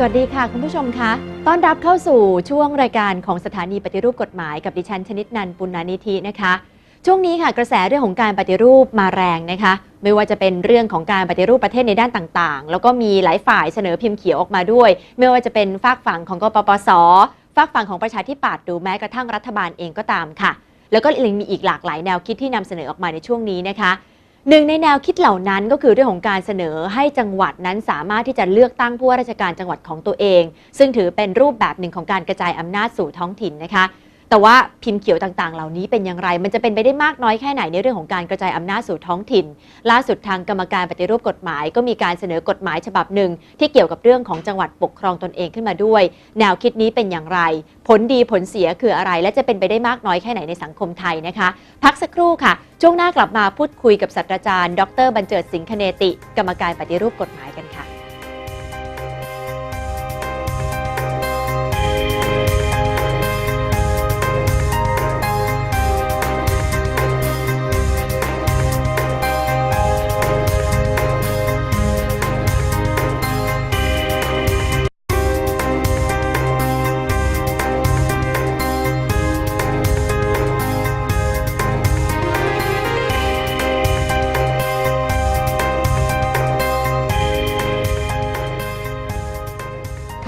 สวัสดีค่ะ คุณผู้ชมคะต้อนรับเข้าสู่ช่วงรายการของสถานีปฏิรูปกฎหมายกับดิฉันชนิดนันปุณณานิธินะคะ ช่วงนี้ค่ะกระแสเรื่องของการปฏิรูปมาแรงนะคะ ไม่ว่าจะเป็นเรื่องของการปฏิรูปประเทศในด้านต่างๆ แล้วก็มีหลายฝ่ายเสนอพิมพ์เขียวออกมาด้วย ไม่ว่าจะเป็นฝากฝั่งของกปปสฝากฝั่งของประชาธิปัตย์หรือแม้กระทั่งรัฐบาลเองก็ตามค่ะ แล้วก็ยังมีอีกหลากหลายแนวคิดที่นำเสนอออกมาในช่วงนี้นะคะ หนึ่งในแนวคิดเหล่านั้นก็คือเรื่องของการเสนอให้จังหวัดนั้นสามารถที่จะเลือกตั้งผู้ว่าราชการจังหวัดของตัวเอง ซึ่งถือเป็นรูปแบบหนึ่งของการกระจายอำนาจสู่ท้องถิ่นนะคะ แต่ว่าพิมพ์เขียวต่างๆ เหล่านี้เป็นอย่างไร มันจะเป็นไปได้มากน้อยแค่ไหนในเรื่องของการกระจายอำนาจสู่ท้องถิ่น ล่าสุดทางกรรมการปฏิรูปกฎหมาย ก็มีการเสนอกฎหมายฉบับหนึ่ง ที่เกี่ยวกับเรื่องของจังหวัดปกครองตนเองขึ้นมาด้วย แนวคิดนี้เป็นอย่างไร ผลดีผลเสียคืออะไร และจะเป็นไปได้มากน้อยแค่ไหนในสังคมไทยนะคะ พักสักครู่ค่ะ ช่วงหน้ากลับมาพูดคุยกับศาสตราจารย์ ดรบรรเจิดสิงคเนติ กรรมการปฏิรูปกฎหมายกันค่ะ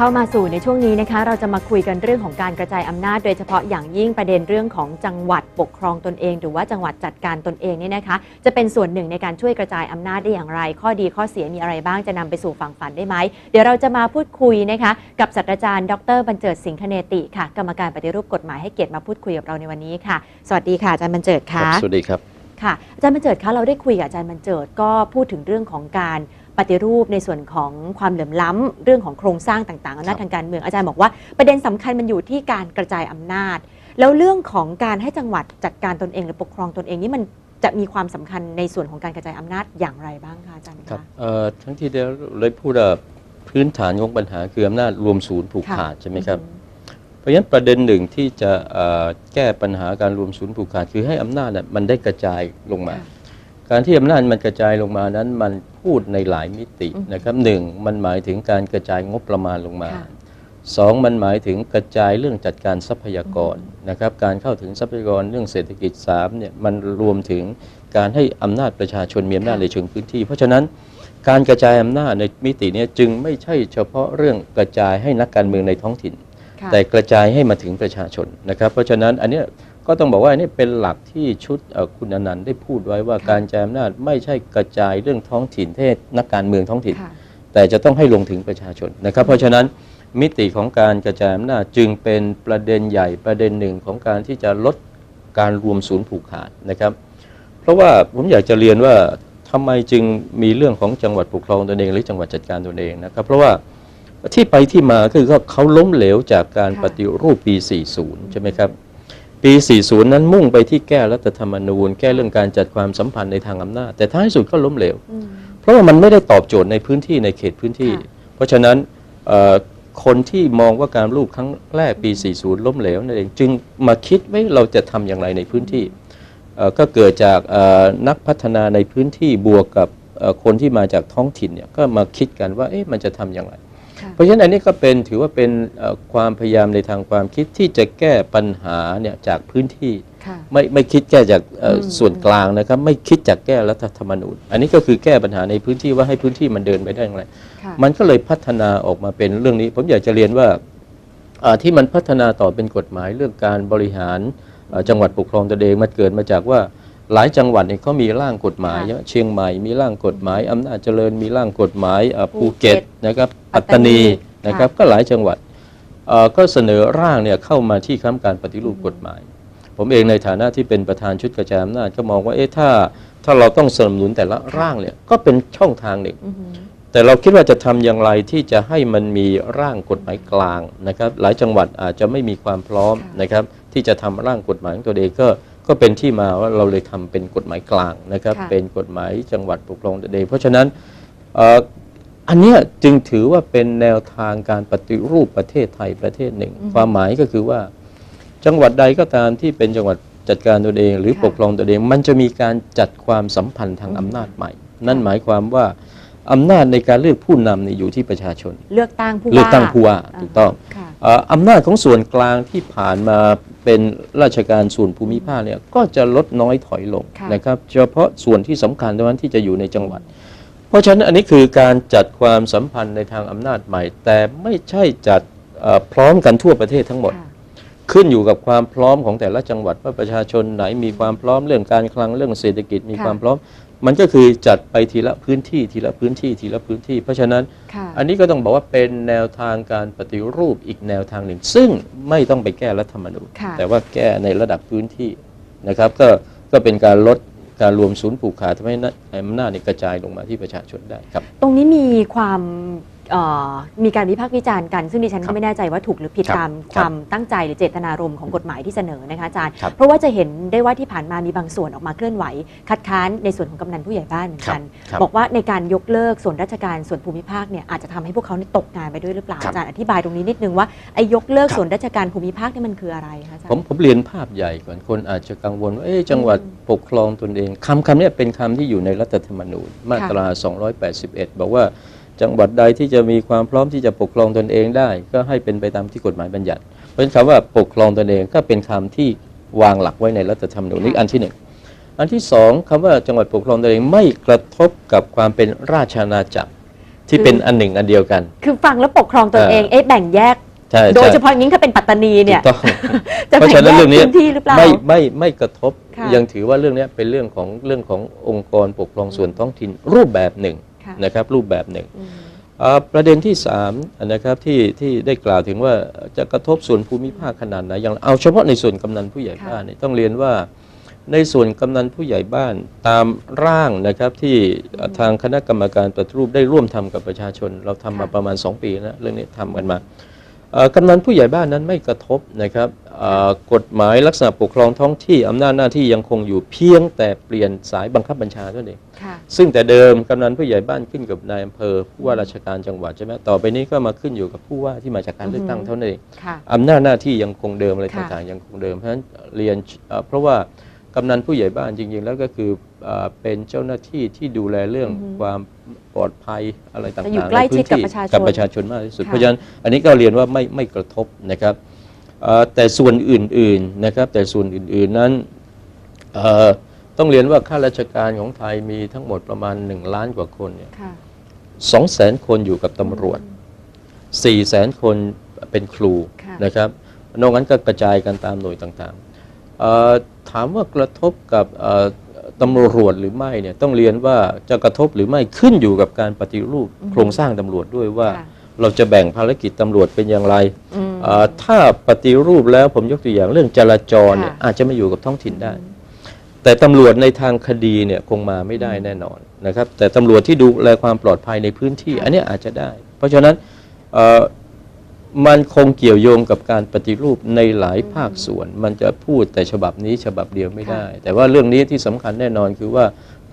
เข้ามาสู่ในช่วงนี้นะคะ เราจะมาคุยกันเรื่องของการกระจายอำนาจ โดยเฉพาะอย่างยิ่งประเด็นเรื่องของจังหวัดปกครองตนเอง หรือว่าจังหวัดจัดการตนเองเนี่ยนะคะ จะเป็นส่วนหนึ่งในการช่วยกระจายอำนาจได้อย่างไร ข้อดีข้อเสียมีอะไรบ้างจะนำไปสู่ฝั่งฝันได้ไหมเดี๋ยวเราจะมาพูดคุยนะคะกับศาสตราจารย์ ดรบรรเจิดสิงคเนติค่ะกรรมการปฏิรูปกฎหมายให้เกียรติมาพูดคุยกับเราในวันนี้ค่ะ สวัสดีค่ะอาจารย์บรรเจิดครัค่ะบสวัสดีครับค่ะอาจารย์บรรเจิดคะเราได้คุยกับอาจารย์บรรเจิดก็พูดถึงเรื่องของการ ปฏิรูปในส่วนของความเหลื่อมล้ำเรื่องของโครงสร้างต่างๆอำนาจครับทางการเมืองอาจารย์บอกว่าประเด็นสำคัญมันอยู่ที่การกระจายอำนาจ แล้วเรื่องของการให้จังหวัดจัดการตนเองหรือปกครองตนเองนี่มันจะมีความสำคัญในส่วนของการกระจายอำนาจอย่างไรบ้างคะอาจารย์ครับคะเอ่อทั้งที่เดียวเลยพูดว่าพื้นฐานของปัญหาคืออำนาจรวมศูนย์ผูกค่ะขาดใช่ไหมครับอืเพราะฉะนั้นประเด็นหนึ่งที่จะเอ่อแก้ปัญหาการรวมศูนย์ผูกขาดคือให้อำนาจน่ะมันได้กระจายลงมาค่ะ การที่อำนาจมันกระจายลงมานั้นมันพูดในหลายมิติอืมนะครับหนึ่งมันหมายถึงการกระจายงบประมาณลงมาค่ะสองมันหมายถึงกระจายเรื่องจัดการทรัพยากรนะครับการเข้าถึงทรัพยากรเรื่องเศรษฐกิจสามเนี่ยมันรวมถึงการให้อำนาจประชาชนมีอำนาจค่ะในเชิงพื้นที่ เพราะฉะนั้นการกระจายอำนาจในมิติเนี้จึงไม่ใช่เฉพาะเรื่องกระจายให้นักการเมืองในท้องถิ่นค่ะแต่กระจายให้มาถึงประชาชนนะครับ เพราะฉะนั้นอันเนี้ย ก็ต้องบอกว่าอันนี้เป็นหลักที่ชุดเอ่อคุณอนันต์ได้พูดไว้ว่าค่ะการกระจายอำนาจไม่ใช่กระจายเรื่องท้องถิ่นให้นักการเมืองท้องถิ่นค่ะแต่จะต้องให้ลงถึงประชาชนนะครับ เพราะฉะนั้นมิติของการกระจายอำนาจจึงเป็นประเด็นใหญ่ประเด็นหนึ่งของการที่จะลดการรวมศูนย์ผูกขาดนะครับ เพราะว่าผมอยากจะเรียนว่าทำไมจึงมีเรื่องของจังหวัดปกครองตนเองหรือจังหวัดจัดการตนเองนะครับ เพราะว่าที่ไปที่มาคือเขาเขาล้มเหลวจากการค่ะปฏิรูปปี 40 ใช่ไหมครับ ปี 40 นั้นมุ่งไปที่แก้รัฐธรรมนูญ แก้เรื่องการจัดความสัมพันธ์ในทางอำนาจ แต่ท้ายสุดก็ล้มเหลวอืมเพราะว่ามันไม่ได้ตอบโจทย์ในพื้นที่ในเขตพื้นที่ค่ะเพราะฉะนั้นเอ่อคนที่มองว่าการรูปครั้งแรกปี 40 ล้มเหลวนั่นเองจึงมาคิดว่าเราจะทำอย่างไรในพื้นที่เอ่อก็เกิดจากเอ่อนักพัฒนาในพื้นที่บวกกับเอ่อ คนที่มาจากท้องถิ่นเนี่ยก็มาคิดกันว่าเอ๊ะมันจะทำอย่างไรค่ะเพราะฉะนั้นอันนี้ก็เป็นถือว่าเป็นเอ่อความพยายามในทางความคิดที่จะแก้ปัญหาเนี่ยจากพื้นที่ค่ะไม่ไม่คิดแก้จากเอ่ออมส่วนกลางนะครับ ไม่คิดจากแก้รัฐธรรมนูญ อันนี้ก็คือแก้ปัญหาในพื้นที่ว่าให้พื้นที่มันเดินไปได้อย่างไรค่ะมันก็เลยพัฒนาออกมาเป็นเรื่องนี้ ผมอยากจะเรียนว่าอ่าที่มันพัฒนาต่อเป็นกฎหมายเรื่องการบริหารอ่าจังหวัดปกครองตนเองมันเกิดมาจากว่า หลายจังหวัดเนี่ยเขามีร่างกฎหมายค่ะเชียงใหม่มีร่างกฎหมายอำนาจเจริญมีร่างกฎหมายอ่าภูภูเก็เก็ตตนะครับปัปัตตตาตานีนีนะครับค่ะก็หลายจังหวัดเอ่อก็เสนอร่างเนี่ยเข้ามาที่คณะกรรมการปฏิรูปกฎหมาย ผมเองในฐานะที่เป็นประธานชุดกระจายอำนาจก็มองว่าเอ๊ะถ้าถ้าเราต้องสนับสนุนแต่ละร่างเนี่ยก็เป็นช่องทางหนึ่งอือหือแต่เราคิดว่าจะทำอย่างไรที่จะให้มันมีร่างกฎหมายกลางนะครับ หลายจังหวัดอาจจะไม่มีความพร้อมค่ะนะครับ ที่จะทำร่างกฎหมายของตัวเองก็ ก็เป็นที่มาว่าเราเลยทำเป็นกฎหมายกลางนะครับ ค่ะ เป็นกฎหมายจังหวัดปกครองตนเองเพราะฉะนั้นเอ่ออันเนี้ยจึงถือว่าเป็นแนวทางการปฏิรูปประเทศไทยประเทศหนึ่ง ความหมายก็คือว่า จังหวัดใดก็ตามที่เป็นจังหวัดจัดการตนเอง หรือค่ะปกครองตนเอง มันจะมีการจัดความสัมพันธ์ทางอำนาจใหม่ นั่นหมายความว่า อำนาจในการเลือกผู้นำเนี่ยอยู่ที่ประชาชน เลือกตั้งผู้ว่าเลือกตั้งผู้ว่าถูกต้องค่ะเอ่ออำนาจของส่วนกลางที่ผ่านมาเป็นราชการส่วนภูมิภาคเนี่ยก็จะลดน้อยถอยลงค่ะ นะครับเฉพาะส่วนที่สำคัญเท่านั้นที่จะอยู่ในจังหวัด เพราะฉะนั้นอันนี้คือการจัดความสัมพันธ์ในทางอำนาจใหม่ แต่ไม่ใช่จัดเอ่อพร้อมกันทั่วประเทศทั้งหมด ค่ะ ขึ้นอยู่กับความพร้อมของแต่ละจังหวัดว่าประชาชนไหนมีความพร้อมเรื่องการคลังเรื่องเศรษฐกิจมีค่ะ ความพร้อม มันก็คือจัดไปทีละพื้นที่ทีละพื้นที่ทีละพื้นที่ เพราะฉะนั้นค่ะ อันนี้ก็ต้องบอกว่าเป็นแนวทางการปฏิรูปอีกแนวทางหนึ่ง ซึ่งไม่ต้องไปแก้รัฐธรรมนูญค่ะ แต่ว่าแก้ในระดับพื้นที่นะครับก็ก็เป็นการลดการรวมศูนย์ผูกขาดทำให้อำนาจเนี่ยกระจายลงมาที่ประชาชนได้ครับ ตรงนี้มีความเอ่อ มีการวิพากษ์วิจารณ์กันซึ่งดิฉันครัก็บไม่แน่ใจว่าถูกหรือผิดครับตามคครับวามตั้งใจหรือเจตนารมณ์ของกฎหมายที่เสนอนะคะอาจารย์ครับเพราะว่าจะเห็นได้ว่าที่ผ่านมามีบางส่วนออกมาเคลื่อนไหว คัดค้านในส่วนของกำนันผู้ใหญ่บ้านเหมือนกันครับบอกว่าในการยกเลิกส่วนราชการส่วนภูมิภาคเนี่ยอาจจะทำให้พวกเขาเนี่ยตกงานไปด้วยหรือเปล่าครับอาจารย์อธิบายตรงนี้นิดนึงว่าไอ้ยกเลิกครับส่วนราชการภูมิภาคนี่มันคืออะไรคะอาจารย์ผมผมเรียนภาพใหญ่ก่อนคนอาจจะกังวลว่าเอ๊ะจังหวัดอืมปกครองตนเองคำคำเนี้เป็นคำที่อยู่ในรัฐธรรมนูญมาตรา 281 บอกว่า จังหวัดใดที่จะมีความพร้อมที่จะปกครองตนเองได้ ก็ให้เป็นไปตามที่กฎหมายบัญญัติ เพราะฉะนั้นคำว่าปกครองตนเองก็เป็นคำที่วางหลักไว้ในรัฐธรรมนูญนี่อันที่หนึ่งอันที่สองคำว่าจังหวัดปกครองตนเองไม่กระทบกับความเป็นราชอาณาจักรที่เป็นอันหนึ่งอันเดียวกัน คือฟังแล้วปกครองตนเองเออเอ๊ะแบ่งแยกใช่โดยใช่เฉพาะอย่างยิ่งถ้าเป็นปัตตานีเนี่ยถูกต้องจะเพราะแบ่งฉะนั้นแยกเรื่องนี้พื้นที่หรือเปล่าไม่ไม่ไม่กระทบค่ะยังถือว่าเรื่องนี้เป็นเรื่องของเรื่องขององค์กรปกครองส่วนท้องถิ่นรูปแบบหนึ่งค่ะ นะครับรูปแบบหนึ่งอืมเอ่อประเด็นที่3นะครับที่ที่ได้กล่าวถึงว่าจะกระทบส่วนภูมิภาคขนาดไหนอย่างเอาเฉพาะในส่วนกำนันผู้ใหญ่ค่ะบ้านเนี่ยต้องเรียนว่าในส่วนกำนันผู้ใหญ่บ้านตามร่างนะครับที่เอ่อทางคณะกรรมการปฏิรูปได้ร่วมทำกับประชาชน เราทำมาประมาณ 2 ปีนะเรื่องนี้ทำกันมาเอ่อ กำนันผู้ใหญ่บ้านนั้นไม่กระทบนะครับเอ่อกฎหมายลักษณะปกครองท้องที่อำนาจหน้าที่ยังคงอยู่เพียงแต่เปลี่ยนสายบังคับบัญชาเท่านั้นเองค่ะซึ่งแต่เดิมกำนันผู้ใหญ่บ้านขึ้นกับนายอำเภอผู้ว่าราชการจังหวัดใช่ไหมต่อไปนี้ก็มาขึ้นอยู่กับผู้ว่าที่มาจากการเลือกตั้งอือฮึเท่านั้นเองค่ะอำนาจหน้าที่ยังคงเดิมอะไรค่ะต่างๆยังคงเดิมเพราะฉะนั้นเรียนเอ่อเพราะว่ากำนันผู้ใหญ่บ้านจริงๆ แล้วก็คือ เอ่อเป็นเจ้าหน้าที่ที่ดูแลเรื่องอือฮึความปลอดภัยอะไรต่างๆจะอยู่ใกล้ชิดกับประชาชนกับประชาชนมากที่สุดค่ะเพราะฉะนั้นอันนี้ก็เรียนว่าไม่ไม่กระทบนะครับเอ่อแต่ส่วนอื่นๆนะครับ แต่ส่วนอื่นๆนั้นเอ่อต้องเรียนว่าข้าราชการของไทยมีทั้งหมดประมาณ 1 ล้านกว่าคนเนี่ยค่ะสองแสนคนอยู่กับตำรวจ4ี่แสนคนเป็นครูค่ะนะครับ นอกนั้นก็กระจายกันตามหน่วยต่างๆเอ่อถามว่ากระทบกับเอ่อ ตำรวจหรือไม่เนี่ยต้องเรียนว่าจะกระทบหรือไม่ขึ้นอยู่กับการปฏิรูปอืมโครงสร้างตำรวจด้วยว่าค่ะเราจะแบ่งภารกิจตำรวจเป็นอย่างไรอืมเอ่อถ้าปฏิรูปแล้วผมยกตัวอย่างเรื่องจราจรเนี่ยค่ะอาจจะมาอยู่กับท้องถิ่นได้ แต่ตำรวจในทางคดีเนี่ยคงมาไม่ได้แน่นอนนะครับ แต่ตำรวจที่ดูแลความปลอดภัยในพื้นที่ค่ะอันเนี้ยอาจจะได้ เพราะฉะนั้นเอ่อ มันคงเกี่ยวโยงกับการปฏิรูปในหลายภาคส่วน มันจะพูดแต่ฉบับนี้ฉบับเดียวไม่ได้ แต่ว่าเรื่องนี้ที่สำคัญแน่นอนคือว่า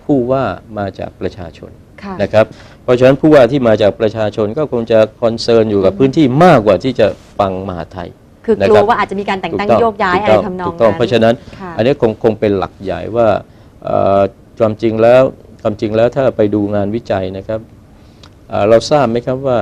ผู้ว่ามาจากประชาชนค่ะนะครับ เพราะฉะนั้นผู้ว่าที่มาจากประชาชนก็คงจะคอนเซิร์นอยู่กับพื้นที่มากกว่าที่จะฟังมหาไทยคือกนะลัครัวบว่าอาจจะมีการแต่งตั้งถูกโยกย้ายถูอะไรต้ทำนองถูกต้องนั้นเพราะฉะนั้นค่ะอันนี้คงคงเป็นหลักใหญ่ว่าเอ่อความจริงแล้วความจริงแล้วถ้าไปดูงานวิจัยนะครับเอ่อเราทราบไหมครับว่า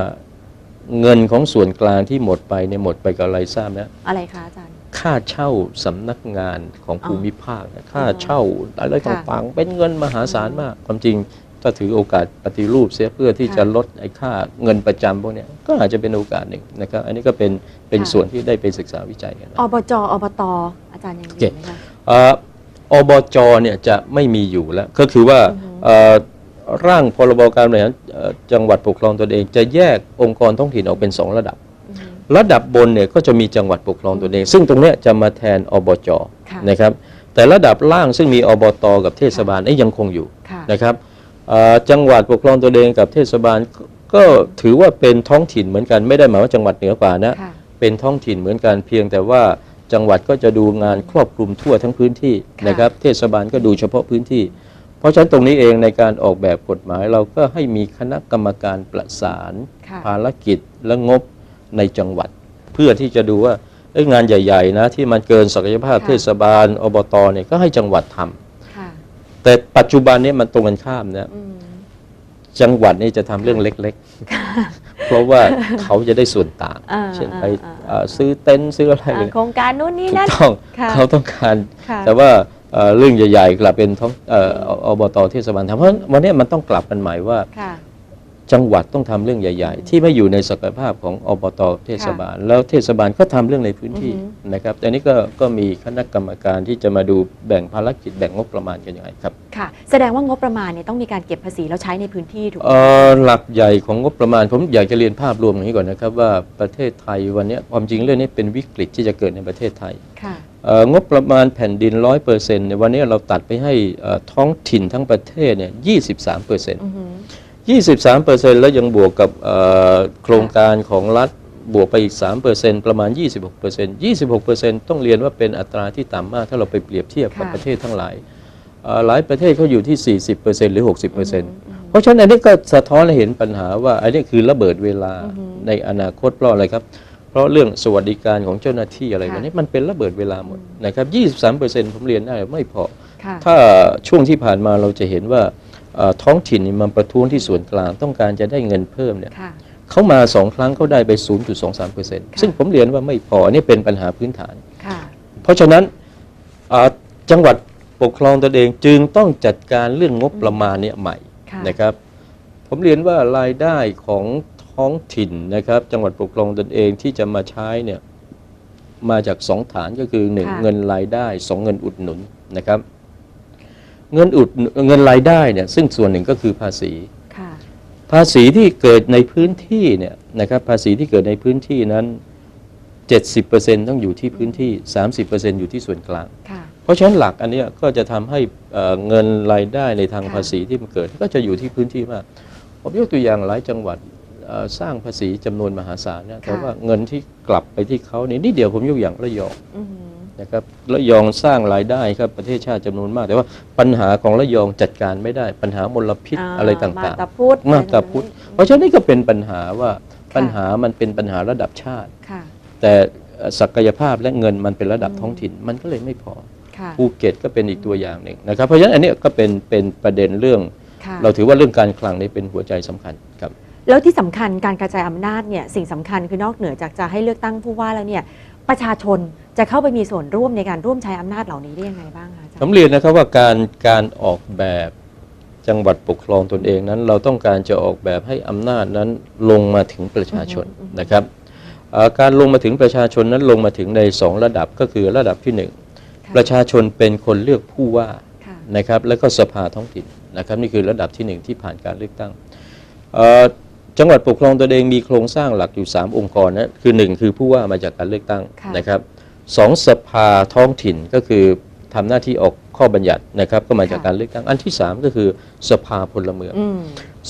เงินของส่วนกลางที่หมดไปเนี่ยหมดไปกับอะไรทราบไหมอะไรคะอาจารย์ ค่าเช่าสำนักงานของอ๋อภูมิภาคนะค่าเช่าอะไรค่ะต่างๆเป็นเงินมหาศาลมาก ความจริงถ้าถือโอกาสปฏิรูปเสียเพื่อที่ค่ะจะลดไอ้ค่าเงินประจำพวกเนี้ยก็อาจจะเป็นโอกาสหนึ่งนะครับ อันนี้ก็เป็นเป็นค่ะส่วนที่ได้ไปศึกษาวิจัยกันนะอบจอบตอาจารย์ยังโอมีเคไหมคะเอ่ออบจเนี่ยจะไม่มีอยู่แล้ว ก็คือว่าอือฮึเอ่อ ร่างพรบการบริหารเอ่อจังหวัดปกครองตนเอง จะแยกองค์กรท้องถิ่นออกเป็นสองระดับอืมระดับบนเนี่ยก็จะมีจังหวัดปกครองตนเอง ซึ่งตรงเนี้ยจะมาแทนอบจค่ะนะครับแต่ระดับล่างซึ่งมีอบตกับเทศบาลนี่ยังคงอยู่ค่ะนะครับเอ่อจังหวัดปกครองตนเองกับเทศบาลก็ก็ถือว่าเป็นท้องถิ่นเหมือนกันไม่ได้หมายว่าจังหวัดเหนือกว่านะค่ะเป็นท้องถิ่นเหมือนกันเพียงแต่ว่าจังหวัดก็จะดูงานครอบคลุมทั่วทั้งพื้นที่ค่ะนะครับเทศบาลก็ดูเฉพาะพื้นที่เพ ราะฉะนั้นตรงนี้เองในการออกแบบกฎหมายเราก็ให้มีคณะกรรมการประสานค่ะภารกิจและงบในจังหวัด เพื่อที่จะดูว่าเอ้ยงานใหญ่ๆนะที่มันเกินศักยภาพค่ะเทศบาลอบตเนี่ยก็ให้จังหวัดทำค่ะแต่ปัจจุบันเนี้มันตรงกันข้ามนะอืมจังหวัดนี่จะทำเรื่องเล็กๆ เพราะว่าเขาจะได้ส่วนต่างอ่าเช่นอ่าไปอ่าเอ่อซื้อเต็นท์ซื้ออะไรอ่าเลยโครงการนู้นนี่ถูนั่กนต้องค่ะเขาต้องการค่ะแต่ว่า เอ่อเรื่องใหญ่ๆกลับเป็นท้องเอ่ออบตเทศบาลทำเพราะฉะนั้นวันนี้มันต้องกลับกันหมายว่าค่ะจังหวัดต้องทำเรื่องใหญ่ ๆ ที่ไม่อยู่ในศักยภาพของอบตเทศบาล แล้วเทศบาลก็ทำเรื่องในพื้นที่อือฮึนะครับแต่นี้ก็ก็มีคณะกรรมการที่จะมาดูแบ่งภารกิจแบ่งงบประมาณกันยังไงครับค่ะ แสดงว่างบประมาณเนี่ยต้องมีการเก็บภาษีแล้วใช้ในพื้นที่ถูกไหมเอ่อหลักใหญ่ของงบประมาณผมอยากจะเรียนภาพรวมอย่างนี้ก่อนนะครับว่าประเทศไทยวันนี้ความจริงเรื่องนี้เป็นวิกฤตที่จะเกิดในประเทศไทยค่ะเอ่อ งบประมาณแผ่นดินร้อยเปอร์เซ็นต์ในยวันนี้เราตัดไปให้เอ่อท้องถิ่นทั้งประเทศเนี่ยยี่สิบสามเปอร์เซ็นต์อือหือ23เปอร์เซ็นต์แล้วยังบวกกับเอ่อโครงการของรัฐบวกไปอีก3เปอร์เซ็นต์ประมาณ 26เปอร์เซ็นต์26เปอร์เซ็นต์ต้องเรียนว่าเป็นอัตราที่ต่ำมากถ้าเราไปเปรียบเทียบกับค่ะประเทศทั้งหลายเอ่อหลายประเทศเขาอยู่ที่ 40เปอร์เซ็นต์หรือ 60เปอร์เซ็นต์อือหือเพราะฉะนั้นอันนี้ก็สะท้อนให้เห็นปัญหาว่าอันนี้คือระเบิดเวลาอือฮึในอนาคตเพราะอะไรครับเพ ราะเรื่องสวัสดิการของเจ้าหน้าที่อะไรค่ะ วันนี้มันเป็นระเบิดเวลาหมดนะครับ23เปอร์เซ็นต์ผมเรียนได้ไม่พอ ค่ะ ถ้าช่วงที่ผ่านมาเราจะเห็นว่าเอ่อท้องถิ่นนี่มันประท้วงที่ส่วนกลางต้องการจะได้เงินเพิ่มเนี่ยค่ะ เขามาสองครั้งเขาได้ไป 0.23%ซึ่งผมเรียนว่าไม่พอนี่เป็นปัญหาพื้นฐาน ค่ะ เพราะฉะนั้นอ่าจังหวัดปกครองตนเองจึงต้องจัดการเรื่องงบประมาณเนี่ยใหม่ค่ะ นะครับผมเรียนว่ารายได้ของ ท้องถิ่นนะครับ จังหวัดปกครองตนเองที่จะมาใช้เนี่ยมาจากสองฐานก็คือหนึ่งค่ะเงินรายได้สองเงินอุดหนุนนะครับ เงินอุดเงินรายได้เนี่ยซึ่งส่วนหนึ่งก็คือภาษีค่ะภาษีที่เกิดในพื้นที่เนี่ยนะครับภาษีที่เกิดในพื้นที่นั้น 70%ต้องอยู่ที่พื้นที่ 30%อยู่ที่ส่วนกลางค่ะเพราะฉะนั้นหลักอันเนี้ยก็จะทำให้เอ่อเงินรายได้ในทางค่ะภาษีที่มันเกิด ก็จะอยู่ที่พื้นที่มากผมยกตัวอย่างหลายจังหวัดเอ่อ สร้างภาษีจำนวนมหาศาลนะแต่ว่าเงินที่กลับไปที่เขาเนี่ยนี่เดียวผมยกอย่างระยองอือหือนะครับระยองสร้างรายได้ครับประเทศชาติจำนวนมาก แต่ว่าปัญหาของระยองจัดการไม่ได้ ปัญหามลพิษอะไรต่างมาตาพุธๆมาตาพุทธเพราะฉะนั้นนี่ก็เป็นปัญหาว่าปัญหามันเป็นปัญหาระดับชาติค่ะแต่เอ่อศักยภาพและเงินมันเป็นระดับอืมท้องถิ่นมันก็เลยไม่พอค่ะภูเก็ตก็เป็นอีกตัวอย่างหนึ่งนะครับเพราะฉะนั้นอันเนี้ยก็เป็นเป็นประเด็นเรื่องค่ะเราถือว่าเรื่องการคลังนี่เป็นหัวใจสำคัญครับ แล้วที่สำคัญการกระจายอำนาจเนี่ยสิ่งสำคัญคือนอกเหนือจากจะให้เลือกตั้งผู้ว่าแล้วเนี่ยประชาชนจะเข้าไปมีส่วนร่วมในการร่วมใช้อำนาจเหล่านี้ได้ยังไงบ้างคะอาจารผมย์เรียนนะครับว่าการการออกแบบจังหวัดปกครองตนเองนั้น เราต้องการจะออกแบบให้อำนาจนั้นลงมาถึงประชาชนนะครับเอ่อการลงมาถึงประชาชนนั้นลงมาถึงในสองระดับก็คือระดับที่หนึ่งค่ะประชาชนเป็นคนเลือกผู้ว่าค่ะนะครับแล้วก็สภาท้องถิ่นนะครับนี่คือระดับที่หนึ่งที่ผ่านการเลือกตั้งเอ่อ จังหวัดปกครองตนเองมีโครงสร้างหลักอยู่ 3 องค์กรนะคือหนึ่งคือผู้ว่ามาจากการเลือกตั้งค่ะนะครับสองสภาท้องถิ่นก็คือทำหน้าที่ออกข้อบัญญัตินะครับ ก็มาจากการเลือกตั้งอันที่ 3 ก็คือสภาพลเมืองอืม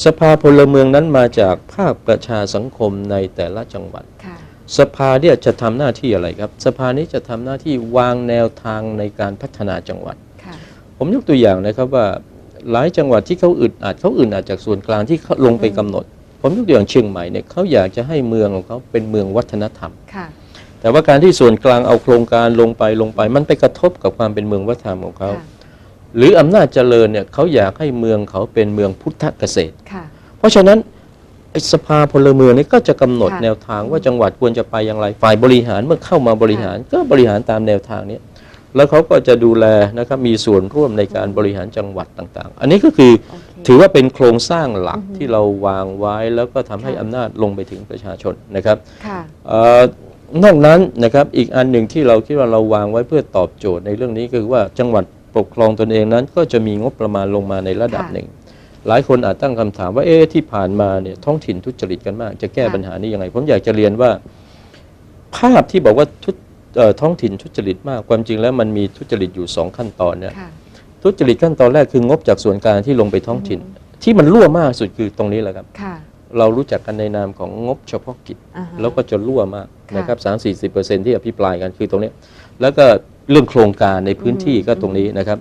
สภาพลเมืองนั้นมาจากภาคประชาสังคมในแต่ละจังหวัดค่ะสภาเนี่ยจะทำหน้าที่อะไรครับ สภานี้จะทำหน้าที่วางแนวทางในการพัฒนาจังหวัดค่ะผมยกตัวอย่างนะครับว่าหลายจังหวัดที่เขาอึดอัดเขาอึดอัดจากส่วนกลางที่เขาลงไปกำหนด ผมยกตัวอย่างเชียงใหม่เนี่ยเขาอยากจะให้เมืองของเขาเป็นเมืองวัฒนธรรม ค่ะแต่ว่าการที่ส่วนกลางเอาโครงการลงไปลงไป มันไปกระทบกับความเป็นเมืองวัฒนธรรมของเขา ค่ะหรืออำนาจเจริญเนี่ยเขาอยากให้เมืองเขาเป็นเมืองพุทธเกษตร ค่ะ เพราะฉะนั้นไอ้สภาพลเมืองนี่ก็จะกำหนดค่ะแนวทางว่าจังหวัดควรจะไปอย่างไรฝ่ายบริหารเมื่อเข้ามาบริหารก็บริหารตามแนวทางนี้แล้วเขาก็จะดูแลนะครับมีส่วนร่วมในการบริหารจังหวัดต่างๆ อันนี้ก็คือโอเค ถือว่าเป็นโครงสร้างหลักอือฮึที่เราวางไว้แล้วก็ทำให้ค่ะอำนาจลงไปถึงประชาชนนะครับค่ะเอ่อนอกนั้นนะครับอีกอันหนึ่งที่เราคิดว่าเราวางไว้เพื่อตอบโจทย์ในเรื่องนี้ก็คือว่าจังหวัดปกครองตนเองนั้นก็จะมีงบประมาณลงมาในระดับค่ะหนึ่ง หลายคนอาจตั้งคำถามว่าเอ๊ะที่ผ่านมาเนี่ยท้องถิ่นทุจริตกันมาก จะแก้ค่ะปัญหานี้ยังไงผมอยากจะเรียนว่า ภาพที่บอกว่าทุจเอ่อท้องถิ่นทุจริตมากความจริงแล้วมันมีทุจริตอยู่สองขั้นตอนเนี่ยค่ะ ทุจริตขั้นตอนแรกคืองบจากส่วนกลางที่ลงไปท้องถิ่น ที่มันรั่วมากสุดคือตรงนี้แหละครับค่ะเรารู้จักกันในนามของงบเฉพาะกิจอ่าฮะแล้วก็จะรั่วมากค่ะนะครับสามสี่สิบเปอร์เซ็นที่อภิปรายกันคือตรงเนี้ยแล้วก็เรื่องโครงการในพื้นที่อืมก็ตรงนี้นะครับ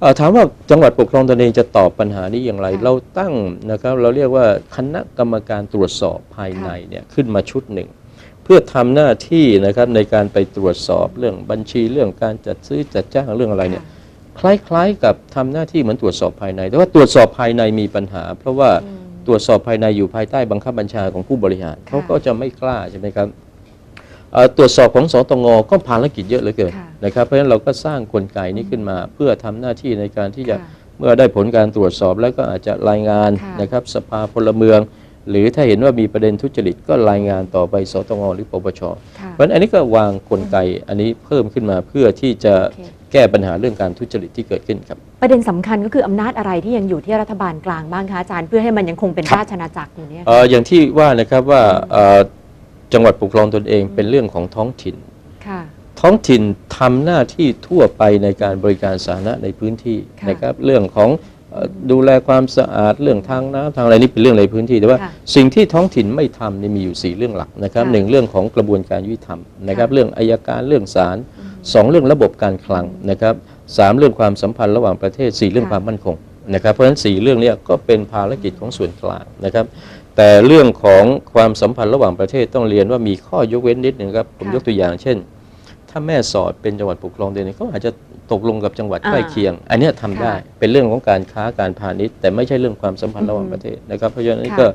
เอ่อถามว่าจังหวัดปกครองตนเองจะตอบปัญหานี้อย่างไรค่ะเราตั้งนะครับเราเรียกว่าคณะกรรมการตรวจสอบภายในเนี่ยขึ้นมาชุดหนึ่ง เพื่อทำหน้าที่นะครับในการไปตรวจสอบเรื่องบัญชีเรื่องการจัดซื้อจัดจ้างเรื่องอะไรเนี่ย ค่คล้ายๆกับทำหน้าที่เหมือนตรวจสอบภายใน แต่ว่าตรวจสอบภายในมีปัญหา เพราะว่าอืมตรวจสอบภายในอยู่ภายใต้บังคับบัญชาของผู้บริหารค่ะเขาก็จะไม่กล้าใช่ไหมครับเอ่อตรวจสอบของสตงก็ภารกิจเยอะเหลือเกินค่ะนะครับเพราะฉะนั้นเราก็สร้างกลไกนี้ขึ้นมา เพื่อทำหน้าที่ในการที่จะค่ะเมื่อได้ผลการตรวจสอบแล้วก็อาจจะรายงานค่ะนะครับสภาพลเมือง หรือถ้าเห็นว่ามีประเด็นทุจริตก็รายงานต่อไปสตงหรือปปชค่ะเพราะฉะนั้นอันนี้ก็วางกลไกอันนี้เพิ่มขึ้นมาเพื่อที่จะโอเคแก้ปัญหาเรื่องการทุจริตที่เกิดขึ้นครับ ประเด็นสำคัญก็คืออำนาจอะไรที่ยังอยู่ที่รัฐบาลกลางบ้างคะอาจารย์เพื่อให้มันยังคงเป็นครับราชอาณาจักรอยู่เนี่ยเอ่ออย่างที่ว่านะครับว่าเอ่อจังหวัดปกครองตนเองเป็นเรื่องของท้องถิ่นค่ะท้องถิ่นทำหน้าที่ทั่วไปในการบริการสาธารณะในพื้นที่ค่ะนะครับ เรื่องของเอ่อ ดูแลความสะอาดเรื่องทางน้ำทางอะไรนี่เป็นเรื่องในพื้นที่แต่ว่าค่ะสิ่งที่ท้องถิ่นไม่ทำนี่มีอยู่สี่เรื่องหลักนะครับค่ะหนึ่งเรื่องของกระบวนการยุติธรรมนะครับค่ะเรื่องอายการเรื่องศาลอืมสองเรื่องระบบการคลังนะครับสามเรื่องความสัมพันธ์ระหว่างประเทศสี่เรื่องค่ะความมั่นคงนะครับเพราะฉะนั้นสี่เรื่องเนี้ก็เป็นภารกิจของส่วนกลางนะครับ แต่เรื่องของความสัมพันธ์ระหว่างประเทศต้องเรียนว่ามีข้อยกเว้นนิดหนึ่งครับผมค่ะยกตัวอย่างเช่น ถ้าแม่สอดเป็นจังหวัดปกครองเดือนเขาอาจจะตกลงกับจังหวัดอ่าใกล้เคียง อันเนี้ยทำได้ค่ะเป็นเรื่องของการค้าการพาณิชย์ แต่ไม่ใช่เรื่องความสัมพันธ์ระหว่างอืมประเทศนะครับ เพราะฉะนั้นค่ะก็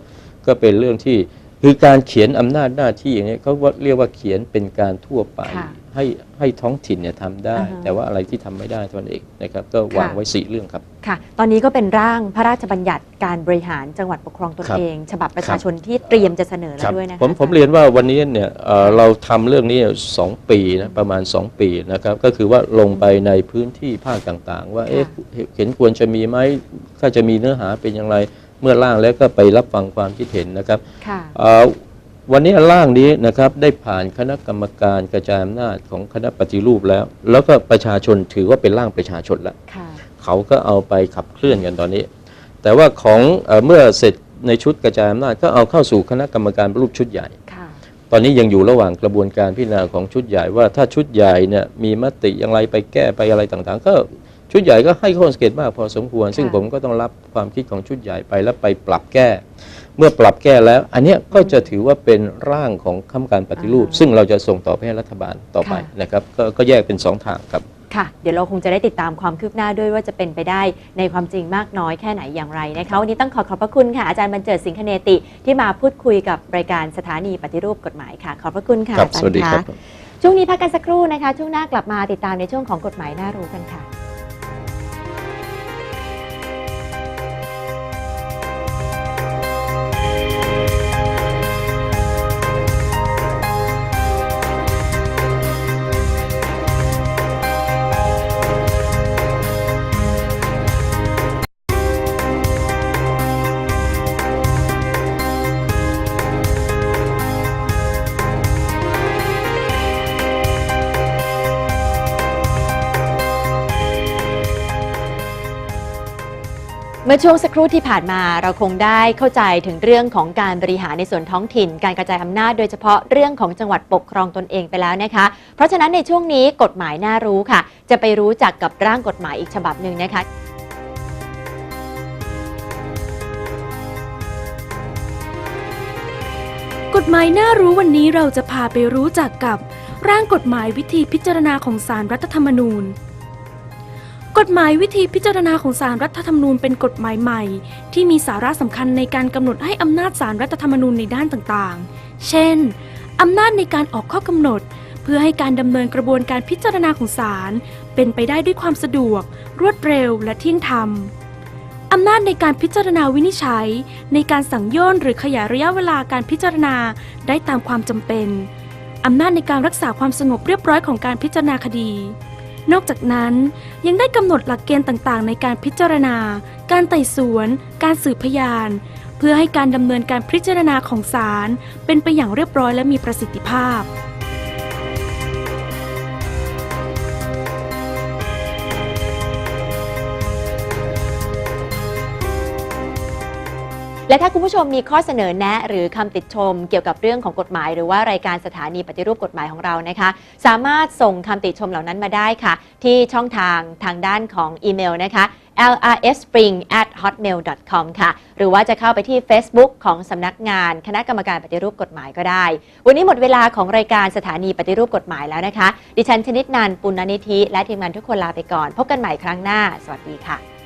ก็เป็นเรื่องที่คือการเขียนอำนาจหน้าที่อย่างนี้ยเขาว่าเรียกว่าเขียนเป็นการทั่วไปค่ะ ให้ให้ท้องถิ่นเนี่ยทำได้ อ่าฮะ แต่ว่าอะไรที่ทำไม่ได้เท่านั้นเองนะครับก็วางค่ะไว้สี่เรื่องครับ ค่ะ ตอนนี้ก็เป็นร่างพระราชบัญญัติการบริหารจังหวัดปกครองตนครับ เอง ฉบับประชาชนที่เตรียมจะเสนอแล้วด้วยนะคะผมผมอาจารเรียนว่าวันนี้เนี่ยเอ่อเราทำเรื่องนี้สองปีนะประมาณ 2 ปีนะครับก็คือว่าลงไปในพื้นที่ภาคต่างๆ ว่าเอ๊ะเห็นควรจะมีไหมถ้าจะมีเนื้อหาเป็นอย่างไร เมื่อร่างแล้วก็ไปรับฟังความคิดเห็นนะครับค่ะ เอ่อ วันนี้ร่างนี้นะครับได้ผ่านคณะกรรมการกระจายอำนาจของคณะปฏิรูปแล้ว แล้วก็ประชาชนถือว่าเป็นร่างประชาชนแล้วค่ะเขาก็เอาไปขับเคลื่อนกันตอนนี้ แต่ว่าของเออเมื่อเสร็จในชุดกระจายอำนาจก็เอาเข้าสู่คณะกรรมการรูปชุดใหญ่ค่ะตอนนี้ยังอยู่ระหว่างกระบวนการพิจารณาของชุดใหญ่ว่าถ้าชุดใหญ่เนี่ยมีมติอย่างไรไปแก้ไปอะไรต่างๆ ก็ ชุดใหญ่ก็ให้ข้อสังเกตมากพอสมควร ซึ่งค่ะผมก็ต้องรับความคิดของชุดใหญ่ไปแล้วไปปรับแก้ เมื่อปรับแก้แล้ว อันเนี้ยก็จะถือว่าเป็นร่างของคำการปฏิรูปอ่าซึ่งเราจะส่งต่อไปให้รัฐบาลต่อไปค่ะนะครับกก็แยกเป็นสองทางครับค่ะ เดี๋ยวเราคงจะได้ติดตามความคืบหน้าด้วยว่าจะเป็นไปได้ในความจริงมากน้อยแค่ไหนอย่างไรนะคะวันนี้ต้องขอขอบพระคุณค่ะอาจารย์บรรเจิดสิงคเนติที่มาพูดคุยกับรายการสถานีปฏิรูปกฎหมายค่ะ ขอบพระคุณค่ะครับอาจารสวัสดีย์ครัคะบช่วงนี้พักกันสักครู่นะคะ ช่วงหน้ากลับมาติดตามในช่วงของกฎหมายน่ารู้กันค่ะ อช่วงสักครู่ที่ผ่านมาเราคงได้เข้าใจถึงเรื่องของการบริหารในส่วนท้องถิ่น การกระจายอำนาจโดยเฉพาะเรื่องของจังหวัดปกครองตนเองไปแล้วนะคะ เพราะฉะนั้นในช่วงนี้กฎหมายน่ารู้ค่ะ จะไปรู้จักกับร่างกฎหมายอีกฉบับหนึ่งนะคะกฎหมายน่ารู้วันนี้เราจะพาไปรู้จักกับ ร่างกฎหมายวิธีพิจารณาของศารรัฐธรรมนูญ กฎหมายวิธีพิจารณาของศารรัฐธรรมนูญเป็นกฎหมายใหม่ ที่มีสาระสำคัญในการกำหนดให้อำนาจศารรัฐธรรมนูญในด้านต่างๆ เช่น อำนาจในการออกข้อกำหนด เพื่อให้การดำเนินกระบวนการพิจารณาของศาลเป็นไปได้ด้วยความสะดวก รวดเร็วและเที่ยงธรรม อำนาจในการพิจารณาวินิจฉัย ในการสั่งโยนหรือขยายระยะเวลาการพิจารณาได้ตามความจำเป็น อำนาจในการรักษาความสงบเรียบร้อยของการพิจารณาคดี นอกจากนั้นยังได้กำหนดหลักเกณฑ์ต่างๆ ในการพิจารณา การไต่สวน การสืบพยาน เพื่อให้การดำเนินการพิจารณาของศาลเป็นไปอย่างเรียบร้อยและมีประสิทธิภาพ และถ้าคุณผู้ชมมีข้อเสนอแนะ หรือคำติดชมเกี่ยวกับเรื่องของกฎหมาย หรือว่ารายการสถานีปฏิรูปกฎหมายของเรานะคะ สามารถส่งคำติชมเหล่านั้นมาได้ค่ะ ที่ช่องทางทางด้านของอีเมลนะคะ lrspring at hotmail com ค่ะ หรือว่าจะเข้าไปที่ Facebook ของสำนักงานคณะกรรมการปฏิรูปกฎหมายก็ได้ วันนี้หมดเวลาของรายการสถานีปฏิรูปกฎหมายแล้วนะคะ ดิฉันชนิดนันปุณณนิธิและทีมงานทุกคนลาไปก่อน พบกันใหม่ครั้งหน้า สวัสดีค่ะ